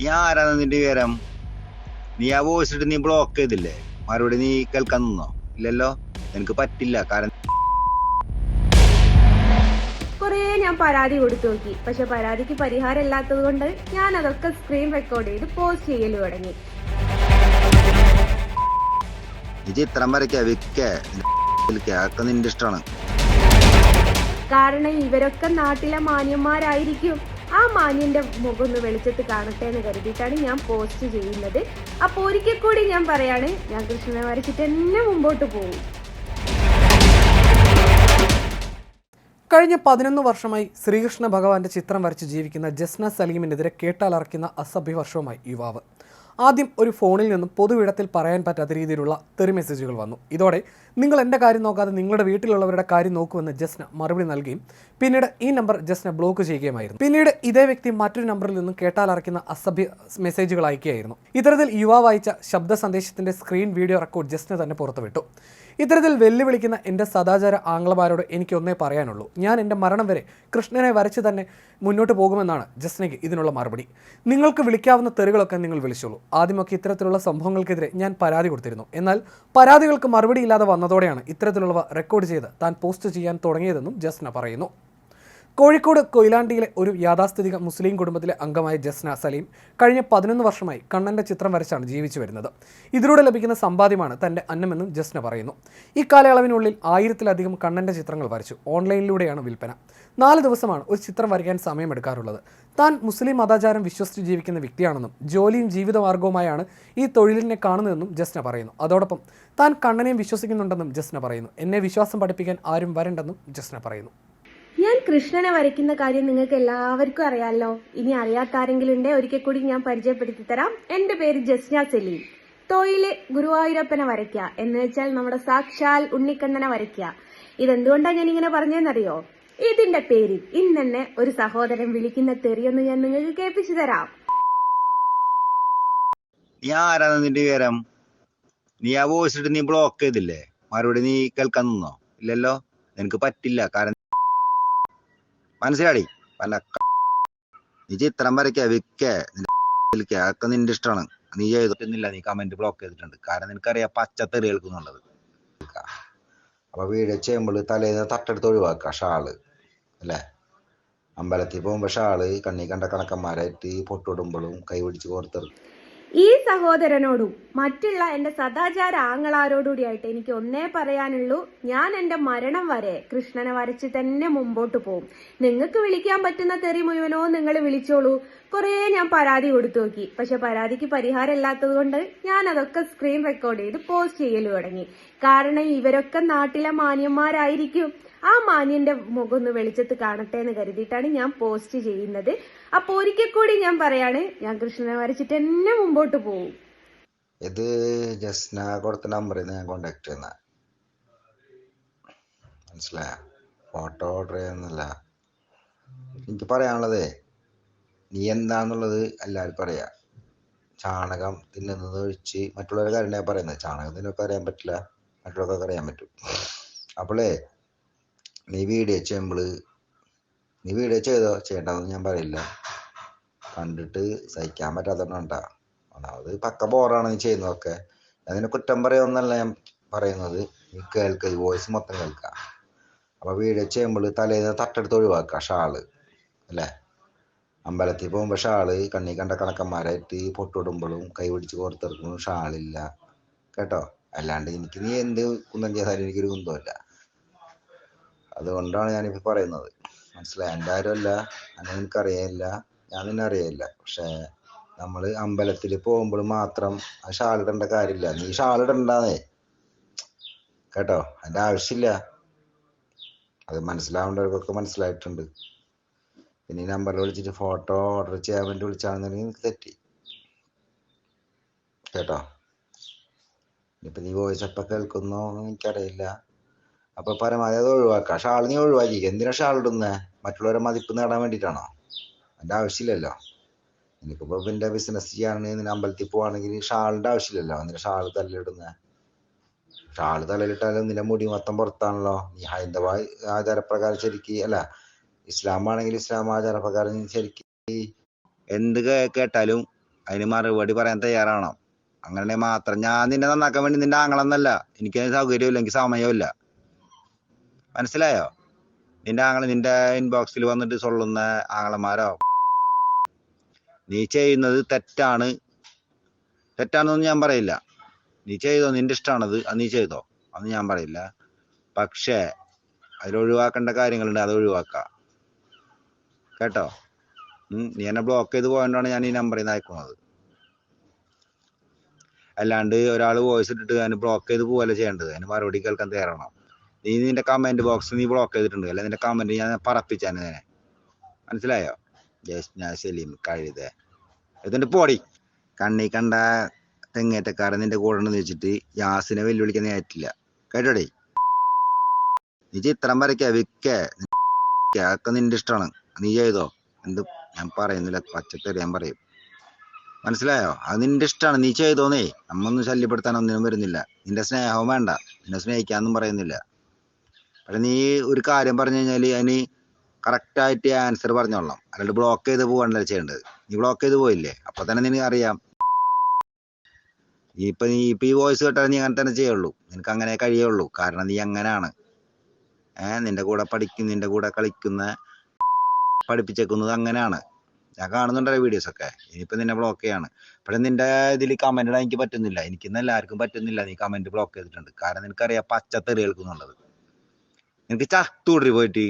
നീ ആരാന്ന് നിന്റെ വിവരം? നീ ആ വോയിസ് ഇട്ട് നീ ബ്ലോക്ക് ചെയ്തില്ലേ? മറുപടി നീ കേൾക്കാൻ നിന്നോ? ഇല്ലല്ലോ? എനിക്ക് പറ്റില്ല. കാരണം കുറേ ഞാൻ പരാതി കൊടുത്തു നോക്കി. പക്ഷെ പരാതിക്ക് പരിഹാരം ഇല്ലാത്തത് കൊണ്ട് ഞാൻ അതൊക്കെ സ്ക്രീൻ റെക്കോർഡ് ചെയ്ത് പോസ്റ്റ് ചെയ്യൽ തുടങ്ങി. നീ ചിത്രം വരയ്ക്ക വിൽക്ക. അതൊക്കെ നിന്റെ ഇഷ്ടമാണ്. കാരണം ഇവരൊക്കെ നാട്ടിലെ മാന്യന്മാരായിരിക്കും. ആ മാന്യന്റെ മുഖം ഒന്ന് വെളിച്ചത്ത് കാണട്ടെ എന്ന് കരുതിയിട്ടാണ് ഞാൻ പോസ്റ്റ് ചെയ്യുന്നത്. അപ്പോൾ ഒരിക്കൽ കൂടി ഞാൻ പറയാണ് ഞാൻ കൃഷ്ണനെ വരച്ചിട്ട് എന്നെ മുമ്പോട്ട് പോകും കഴിഞ്ഞ പതിനൊന്ന് വർഷമായി ശ്രീകൃഷ്ണ ഭഗവാന്റെ ചിത്രം വരച്ച് ജീവിക്കുന്ന ജസ്ന സലീമിനെതിരെ കേട്ടാലറക്കുന്ന അസഭ്യവർഷവുമായി യുവാവ്. ആദ്യം ഒരു ഫോണിൽ നിന്നും പൊതുവിടത്തിൽ പറയാൻ പറ്റാത്ത രീതിയിലുള്ള തെറി മെസ്സേജുകൾ വന്നു. ഇതോടെ നിങ്ങൾ എന്റെ കാര്യം നോക്കാതെ നിങ്ങളുടെ വീട്ടിലുള്ളവരുടെ കാര്യം നോക്കുമെന്ന് ജസ്ന മറുപടി നൽകുകയും പിന്നീട് ഈ നമ്പർ ജസ്ന ബ്ലോക്ക് ചെയ്യുകയുമായിരുന്നു. പിന്നീട് ഇതേ വ്യക്തി മറ്റൊരു നമ്പറിൽ നിന്നും കേട്ടാലറക്കുന്ന അസഭ്യ മെസ്സേജുകൾ അയക്കുകയായിരുന്നു. ഇത്തരത്തിൽ യുവാവ് അയച്ച ശബ്ദ സന്ദേശത്തിന്റെ സ്ക്രീൻ വീഡിയോ റെക്കോർഡ് ജസ്ന തന്നെ പുറത്തുവിട്ടു. ഇത്തരത്തിൽ വെല്ലുവിളിക്കുന്ന എന്റെ സദാചാര ആംഗ്ലമാരോട് എനിക്ക് ഒന്നേ പറയാനുള്ളൂ. ഞാൻ എന്റെ മരണം വരെ കൃഷ്ണനെ വരച്ച് തന്നെ മുന്നോട്ട് പോകുമെന്നാണ് ജസ്നയ്ക്ക് ഇതിനുള്ള മറുപടി. നിങ്ങൾക്ക് വിളിക്കാവുന്ന തെറികളൊക്കെ നിങ്ങൾ വിളിച്ചോളൂ. ആദ്യമൊക്കെ ഇത്തരത്തിലുള്ള സംഭവങ്ങൾക്കെതിരെ ഞാൻ പരാതി കൊടുത്തിരുന്നു. എന്നാൽ പരാതികൾക്ക് മറുപടി ഇല്ലാതെ വന്നതോടെയാണ് ഇത്തരത്തിലുള്ളവ റെക്കോർഡ് ചെയ്ത് താൻ പോസ്റ്റ് ചെയ്യാൻ തുടങ്ങിയതെന്നും ജസ്ന പറയുന്നു. കോഴിക്കോട് കൊയിലാണ്ടിയിലെ ഒരു യാഥാസ്ഥിതിക മുസ്ലിം കുടുംബത്തിലെ അംഗമായ ജസ്ന സലീം കഴിഞ്ഞ പതിനൊന്ന് വർഷമായി കണ്ണന്റെ ചിത്രം വരച്ചാണ് ജീവിച്ചു വരുന്നത്. ഇതിലൂടെ ലഭിക്കുന്ന സമ്പാദ്യമാണ് തന്റെ അന്നമെന്നും ജസ്ന പറയുന്നു. ഈ കാലയളവിനുള്ളിൽ ആയിരത്തിലധികം കണ്ണന്റെ ചിത്രങ്ങൾ വരച്ചു. ഓൺലൈനിലൂടെയാണ് വിൽപ്പന. നാല് ദിവസമാണ് ഒരു ചിത്രം വരയ്ക്കാൻ സമയമെടുക്കാറുള്ളത്. താൻ മുസ്ലിം മതാചാരം വിശ്വസിച്ച് ജീവിക്കുന്ന വ്യക്തിയാണെന്നും ജോലിയും ജീവിതമാർഗവുമായാണ് ഈ തൊഴിലിനെ കാണുന്നതെന്നും ജസ്ന പറയുന്നു. അതോടൊപ്പം താൻ കണ്ണനെയും വിശ്വസിക്കുന്നുണ്ടെന്നും ജസ്ന പറയുന്നു. എന്നെ വിശ്വാസം പഠിപ്പിക്കാൻ ആരും വരണ്ടെന്നും ജസ്ന പറയുന്നു. ഞാൻ കൃഷ്ണനെ വരയ്ക്കുന്ന കാര്യം നിങ്ങൾക്ക് എല്ലാവർക്കും അറിയാമല്ലോ ഇനി അറിയാത്ത ആരെങ്കിലും ഉണ്ടേ ഒരിക്കൽ കൂടി ഞാൻ പരിചയപ്പെടുത്തി തരാം. എന്റെ പേര് ജസ്ന സെലി. തൊഴിൽ ഗുരുവായൂരപ്പനെ വരയ്ക്കുക എന്ന് വെച്ചാൽ നമ്മുടെ സാക്ഷാൽ ഉണ്ണിക്കണ്ണനെ വരയ്ക്കുക ഇതെന്തുകൊണ്ടാണ് ഞാൻ ഇങ്ങനെ പറഞ്ഞതെന്നറിയോ ഇതിന്റെ പേരിൽ ഇന്നെന്നെ ഒരു സഹോദരൻ വിളിക്കുന്ന തെറിയൊന്ന് ഞാൻ നിങ്ങൾക്ക് കേൾപ്പിച്ചു തരാം. നീ ആരാന്ന് നിന്റെ വിവരം? നീ ആ വോയിസ് ഇട്ട് നീ ബ്ലോക്ക് ചെയ്തില്ലേ? മറുപടി നീ കേൾക്കാൻ നിന്നോ? ഇല്ലല്ലോ? നിനക്ക് പറ്റില്ല. കാരണം മനസ്സിലാടി? പല നീ ചിത്രം വരയ്ക്ക വിൽക്ക. അതൊക്കെ നിന്റെ ഇഷ്ടമാണ് നീ ചെയ്തിട്ടൊന്നുമില്ല. നീ കമന്റ് ബ്ലോക്ക് ചെയ്തിട്ടുണ്ട്. കാരണം നിനക്കറിയാം പച്ചത്തെറി കേൾക്കുന്നുള്ളത് അപ്പൊ വീഡിയോ ചെയ്യുമ്പോൾ തലേന്ന് തട്ടെടുത്ത് ഒഴിവാക്കുക ഷാൾ. അല്ലേ? അമ്പലത്തിൽ പോകുമ്പോ ഷാൾ കണ്ണി കണ്ട കണക്കന്മാരായിട്ട് പൊട്ടിടുമ്പോഴും കൈ പിടിച്ച് കോർത്തെടുക്കും ഈ സഹോദരനോടും മറ്റുള്ള എന്റെ സദാചാര ആങ്ങളാരോടുകൂടിയായിട്ട് എനിക്ക് ഒന്നേ പറയാനുള്ളൂ. ഞാൻ എന്റെ മരണം വരെ കൃഷ്ണനെ വരച്ച് തന്നെ മുമ്പോട്ട് പോകും നിങ്ങൾക്ക് വിളിക്കാൻ പറ്റുന്ന തെറി മുഴുവനോ നിങ്ങൾ വിളിച്ചോളൂ. കുറേ ഞാൻ പരാതി കൊടുത്തു നോക്കി. പക്ഷെ പരാതിക്ക് പരിഹാരം ഇല്ലാത്തത് കൊണ്ട് ഞാൻ അതൊക്കെ സ്ക്രീൻ റെക്കോർഡ് ചെയ്ത് പോസ്റ്റ് ചെയ്യൽ തുടങ്ങി. കാരണം ഇവരൊക്കെ നാട്ടിലെ മാന്യന്മാരായിരിക്കും. ആ മാന്യന്റെ മുഖം ഒന്ന് വെളിച്ചത്ത് കാണട്ടെ എന്ന് കരുതിയിട്ടാണ് ഞാൻ പോസ്റ്റ് ചെയ്യുന്നത്. അപ്പൊ ഒരിക്കൽ കൂടി ഞാൻ പറയാണ് ഞാൻ കൃഷ്ണനെ വരച്ചിട്ട് എന്നെ മുമ്പോട്ട് പോകും ഇത് ജസ്ന കൊടുത്ത നമ്പറിൽ ഞാൻ കോണ്ടാക്ട് ചെയ്യുന്ന മനസ്സിലായ? ഫോട്ടോ ഓർഡർ ചെയ്യുന്നില്ല എനിക്ക് പറയാനുള്ളതേ നീ എന്താന്നുള്ളത് എല്ലാവർക്കും അറിയാം. ചാണകം തിന്നുന്നത് ഒഴിച്ച് മറ്റുള്ളവരുടെ കാര്യം ഞാൻ പറയുന്നത്. ചാണകം തിന്നൊക്കെ അറിയാൻ പറ്റില്ല. മറ്റുള്ളവർക്കൊക്കെ അറിയാൻ പറ്റും. അപ്പോളേ നീ വീഡിയോ ചെയ്യുമ്പോൾ നീ വീഡിയോ ചെയ്തോ ചെയ്യണ്ടെന്ന് ഞാൻ പറയില്ല. കണ്ടിട്ട് സഹിക്കാൻ പറ്റാത്തതുകൊണ്ടാ ഒന്നാമത് പക്ക ബോറാണ് നീ ചെയ്യുന്നതൊക്കെ. അതിനെ കുറ്റം പറയുമെന്നല്ല ഞാൻ പറയുന്നത്. നീ കേൾക്ക ഈ വോയിസ് മൊത്തം കേൾക്കുക അപ്പോൾ വീഡിയോ ചെയ്യുമ്പോൾ തലേന്ന് തട്ടെടുത്ത് ഒഴിവാക്കുക ഷാൾ. അല്ലേ? അമ്പലത്തിൽ പോകുമ്പോൾ ഷാൾ കണ്ണി കണ്ട കണക്കന്മാരായിട്ട് പൊട്ടിടുമ്പോഴും കൈ പിടിച്ച് കോർത്തെടുക്കുമ്പോഴും ഷാളില്ല. കേട്ടോ? അല്ലാണ്ട് എനിക്ക് നീ എന്ത് കുന്തം ചെയ്താലും എനിക്കൊരു കുന്തമില്ല അതുകൊണ്ടാണ് ഞാനിപ്പോൾ പറയുന്നത്. മനസ്സിലായി? എന്റെ ആരുമല്ല എന്നെ എനിക്കറിയില്ല ഞാൻ നിന്നെ അറിയില്ല പക്ഷേ നമ്മൾ അമ്പലത്തിൽ പോകുമ്പോൾ മാത്രം ആ ഷാളിടേണ്ട കാര്യമില്ല. നീ ഷാൾ ഇടണ്ടാന്നേ. കേട്ടോ? അതിന്റെ ആവശ്യമില്ല. അത് മനസ്സിലാവേണ്ടവർക്കൊക്കെ മനസ്സിലായിട്ടുണ്ട്. പിന്നെ ഈ നമ്പറിൽ വിളിച്ചിട്ട് ഫോട്ടോ ഓർഡർ ചെയ്യാൻ വേണ്ടി വിളിച്ചാണെന്നുണ്ടെങ്കിൽ എനിക്ക് തെറ്റി. കേട്ടോ? ഇനിയിപ്പോൾ നീ വോയിസ് എപ്പോൾ കേൾക്കുന്നോ എനിക്കറിയില്ല. അപ്പൊ പരമാവധി അത് ഒഴിവാക്കുക. ഷാൾ നീ ഒഴിവാക്കി എന്തിനാ ഷാൾ ഇടുന്നേ മറ്റുള്ളവരെ മതിപ്പ് നേടാൻ വേണ്ടിയിട്ടാണോ? അതിന്റെ ആവശ്യമില്ലല്ലോ. നിനക്കിപ്പോ പിന്നെ ബിസിനസ് ചെയ്യാണെങ്കിൽ നിന്നെ അമ്പലത്തിൽ പോവാണെങ്കിൽ ഷാളിന്റെ ആവശ്യമില്ലല്ലോ. എന്തിനാ ഷാൾ തലയിലിടുന്നേ ഷാൾ തലയിലിട്ടാലും നിന്റെ മുടി മൊത്തം പുറത്താണല്ലോ. നീ ഹൈന്ദവ ആചാരപ്രകാരം ശരിക്ക് അല്ല ഇസ്ലാം ആണെങ്കിൽ ഇസ്ലാം ആചാരപ്രകാരം ശരിക്ക് എന്ത് കേട്ടാലും അതിന് മറുപടി പറയാൻ തയ്യാറാണോ അങ്ങനെ മാത്രം ഞാൻ നിന്നെ നന്നാക്കാൻ വേണ്ടി നിന്റെ ആങ്ങളെന്നല്ല. എനിക്ക് സൗകര്യമില്ല എനിക്ക് സമയമില്ല. മനസ്സിലായോ? നിന്റെ ആങ്ങളെ നിന്റെ ഇൻബോക്സിൽ വന്നിട്ട് സൊള്ളുന്ന ആങ്ങളമാരോ? നീ ചെയ്യുന്നത് തെറ്റാണ്. തെറ്റാണെന്നൊന്നും ഞാൻ പറയില്ല. നീ ചെയ്തോ? നിന്റെ ഇഷ്ടമാണത് അത് നീ ചെയ്തോ? അന്ന് ഞാൻ പറയില്ല. പക്ഷേ അതിലൊഴിവാക്കേണ്ട കാര്യങ്ങളുണ്ട്. അത് ഒഴിവാക്കുക കേട്ടോ? നീ എന്നെ ബ്ലോക്ക് ചെയ്ത് പോയതുകൊണ്ടാണ് ഞാൻ ഈ നമ്പറിൽ നിന്ന് അയക്കുന്നത്. അല്ലാണ്ട് ഒരാൾ വോയിസ് ഇട്ടിട്ട് അതിന് ബ്ലോക്ക് ചെയ്ത് പോവല്ല ചെയ്യേണ്ടത്? അതിന് മറുപടി കേൾക്കാൻ തയ്യാറാണ്? നീ നിന്റെ കമന്റ് ബോക്സ് നീ ബ്ലോക്ക് ചെയ്തിട്ടുണ്ട് അല്ലെ? നിന്റെ കമന്റ് ഞാൻ പറപ്പിച്ചാണ് നിന്നെ. മനസ്സിലായോ? ഞാൻ സലീം കഴുത. എന്നിട്ട് പോടി. കണ്ണി കണ്ട തെങ്ങേറ്റക്കാരൻ നിന്റെ കൂടെ ഉണ്ടെന്ന് വെച്ചിട്ട് യാസിനെ വെല്ലുവിളിക്കാൻ ഏറ്റില്ല കേട്ടോടേ? നീ ചിത്രം വരയ്ക്ക വിക്ക അതൊക്കെ നിന്റെ ഇഷ്ടമാണ്. നീ ചെയ്തോ? എന്ത്? ഞാൻ പറയുന്നില്ല. പച്ചക്കറി ഞാൻ പറയും. മനസ്സിലായോ? അത് നിന്റെ ഇഷ്ടമാണ്. നീ ചെയ്തോന്നേ നമ്മൊന്നും ശല്യപ്പെടുത്താൻ ഒന്നിനും വരുന്നില്ല. നിന്റെ സ്നേഹവും വേണ്ട. നിന്നെ സ്നേഹിക്കാന്നും പറയുന്നില്ല. പക്ഷെ നീ ഒരു കാര്യം പറഞ്ഞു കഴിഞ്ഞാൽ അതിന് കറക്റ്റ് ആയിട്ട് ആൻസർ പറഞ്ഞോളണം അല്ലാണ്ട് ബ്ലോക്ക് ചെയ്ത് പോകണ്ടല്ലോ ചെയ്യേണ്ടത്. നീ ബ്ലോക്ക് ചെയ്ത് പോയില്ലേ? അപ്പൊ തന്നെ നിനക്ക് അറിയാം. ഇപ്പൊ നീ ഇപ്പൊ ഈ വോയിസ് കേട്ടാൽ നീ അങ്ങനെ തന്നെ ചെയ്യുള്ളൂ. നിനക്ക് അങ്ങനെ കഴിയുള്ളൂ. കാരണം നീ അങ്ങനെയാണ് ഏഹ് നിന്റെ കൂടെ പഠിക്കും നിന്റെ കൂടെ കളിക്കുന്ന പഠിപ്പിച്ചേക്കുന്നത് അങ്ങനെയാണ് ഞാൻ കാണുന്നുണ്ടല്ലോ വീഡിയോസ് ഒക്കെ. ഇനിയിപ്പോ നിന്നെ ബ്ലോക്ക് ചെയ്യാണ്. പക്ഷെ നിന്റെ ഇതിൽ കമന്റ് ഇടാൻ എനിക്ക് പറ്റുന്നില്ല. എനിക്കിന്ന് എല്ലാവർക്കും പറ്റുന്നില്ല നീ കമന്റ് ബ്ലോക്ക് ചെയ്തിട്ടുണ്ട്. കാരണം നിനക്കറിയാം പച്ചത്തെറി കേൾക്കുന്നുള്ളത്. നിനക്ക് ചത്തൂടി പോയിട്ട്